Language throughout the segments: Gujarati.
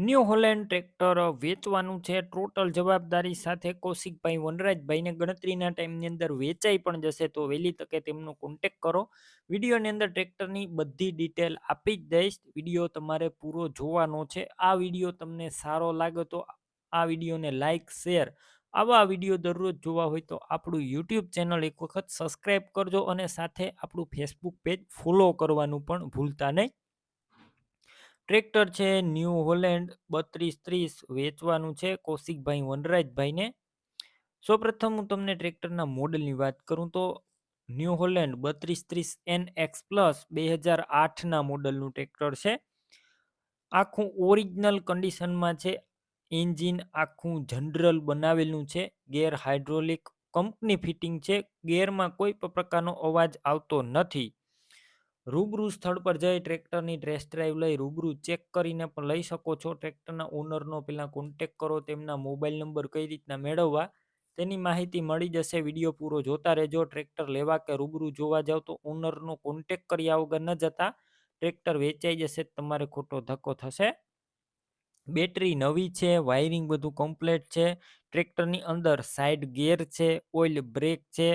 ન્યૂ હોલેન્ડ ટ્રેક્ટર વેચવાનું છે. ટોટલ જવાબદારી સાથે કૌશિકભાઈ વનરાજભાઈને ગણતરીના ટાઈમની અંદર વેચાઈ પણ જશે તો વહેલી તકે તેમનો કોન્ટેક કરો. વિડીયોની અંદર ટ્રેક્ટરની બધી ડિટેલ આપી જ દઈશ. વીડિયો તમારે પૂરો જોવાનો છે. આ વીડિયો તમને સારો લાગે તો આ વિડીયોને લાઇક શેર આવા વીડિયો દરરોજ જોવા હોય તો આપણું યુટ્યુબ ચેનલ એક વખત સબસ્ક્રાઈબ કરજો અને સાથે આપણું ફેસબુક પેજ ફોલો કરવાનું પણ ભૂલતા નહીં. ટ્રેક્ટર છે, ન્યૂ હોલેન્ડ, બત્રીસ ત્રીસ વેચવાનું છે, કૌશિકભાઈ વનરાજભાઈને. સૌપ્રથમ હું તમને ટ્રેક્ટરના મોડલની વાત કરું તો, ન્યૂ હોલેન્ડ બત્રીસ ત્રીસ એન એક્સ પ્લસ બે હજાર આઠના મોડલનું ટ્રેક્ટર છે. આખું ઓરિજિનલ કન્ડિશનમાં છે, એન્જિન આખું જનરલ બનાવેલું છે, ગેર હાઇડ્રોલિક કંપની ફિટિંગ છે, ગેરમાં કોઈ પણ પ્રકારનો અવાજ આવતો નથી. રૂબરૂ સ્થળ પર જઈ ટ્રેક્ટરની ટેસ્ટ ડ્રાઈવ લઈ રૂબરૂ ચેક કરીને પણ લઈ શકો છો. ટ્રેક્ટરના ઓનરનો પહેલાં કોન્ટેક કરો, તેમના મોબાઈલ નંબર કઈ રીતના મેળવવા, તેની માહિતી મળી જશે. વીડિયો પૂરો જોતા રહેજો. ટ્રેક્ટર લેવા કે રૂબરૂ જોવા જાવ તો ઓનરનો કોન્ટેક કર્યા વગર ન જતા ટ્રેક્ટર વેચાઈ જશે. તમારે ખોટો ધક્કો થશે. બેટરી નવી છે વાયરિંગ બધું કમ્પ્લેટ છે. ટ્રેક્ટરની અંદર સાઈડ ગેર છે ઓઇલ બ્રેક છે.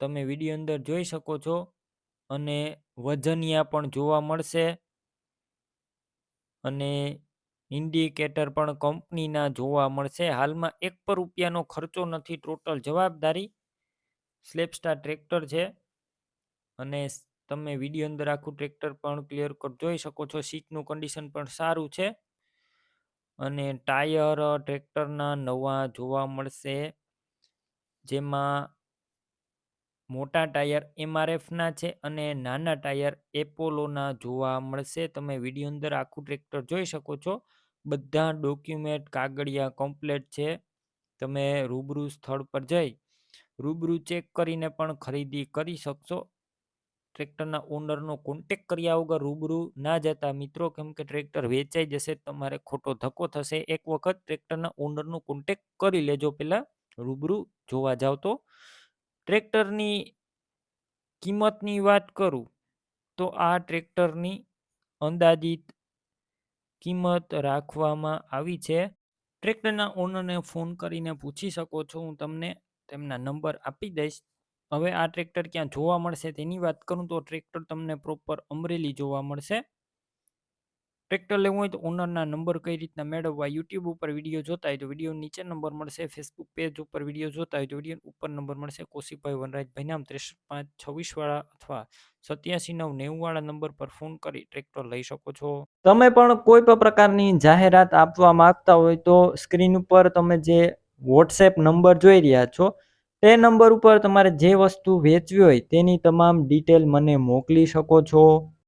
તમે વીડિયો અંદર જોઈ શકો છો. અને વજનિયા પણ જોવા મળશે. અને ઇન્ડિકેટર પણ કંપનીના જોવા મળશે. હાલમાં એક પર રૂપિયાનો ખર્ચો નથી ટોટલ જવાબદારી સ્લેપસ્ટાર ટ્રેક્ટર છે. અને તમે વીડિયો અંદર આખું ટ્રેક્ટર પણ ક્લિયર કટ જોઈ શકો છો, સીટનું કન્ડિશન પણ સારું છે. અને ટાયર ટ્રેક્ટરના નવા જોવા મળશે. જેમાં મોટા ટાયર એમઆરએફના છે અને નાના ટાયર એપોલોના જોવા મળશે. તમે વીડિયો અંદર આખું ટ્રેક્ટર જોઈ શકો છો. બધા ડોક્યુમેન્ટ, કાગળિયા કમ્પ્લેટ છે. તમે રૂબરૂ સ્થળ પર જઈ રૂબરૂ ચેક કરીને પણ ખરીદી કરી શકશો. ટ્રેક્ટરના ઓનરનો કોન્ટેક કર્યા વગર રૂબરૂ ના જતા મિત્રો, કેમ કે ટ્રેક્ટર વેચાઈ જશે, તમારે ખોટો ધક્કો થશે. એક વખત ટ્રેક્ટરના ઓનરનો કોન્ટેક કરી લેજો પહેલાં, રૂબરૂ જોવા જાવ તો. ટ્રેક્ટરની કિંમતની વાત કરું, તો આ ટ્રેક્ટરની અંદાજિત કિંમત રાખવામાં આવી છે. ટ્રેક્ટરના ઓનરને ફોન કરીને પૂછી શકો છો, હું તમને તેમના નંબર આપી દઈશ. હવે આ ટ્રેક્ટર ક્યાં જોવા મળશે તેની વાત કરું, તો ટ્રેક્ટર તમને પ્રોપર અમરેલી જોવા મળશે. ટ્રેક્ટર લેવું હોય તો ઓનરના નંબર કઈ રીતના મેળવવા યુટ્યુબ ઉપર વીડિયો જોતા હોય તો વીડિયો નીચે નંબર મળશે ફેસબુક પેજ ઉપર વીડિયો જોતા હોય તો વીડિયો ઉપર નંબર મળશે. કોશીભાઈ વનરાજભાઈ નામ ત્રેસઠ પાંચ છવ્વીસ વાળા અથવા સત્યાસી નવ નેવું વાળા નંબર પર ફોન કરી ટ્રેક્ટર લઈ શકો છો. તમે પણ કોઈ પણ પ્રકારની જાહેરાત આપવા માંગતા હોય તો સ્ક્રીન ઉપર તમે જે વોટ્સએપ નંબર જોઈ રહ્યા છો, તે નંબર ઉપર તમારે જે વસ્તુ વેચવી હોય તેની તમામ ડિટેલ મને મોકલી શકો છો.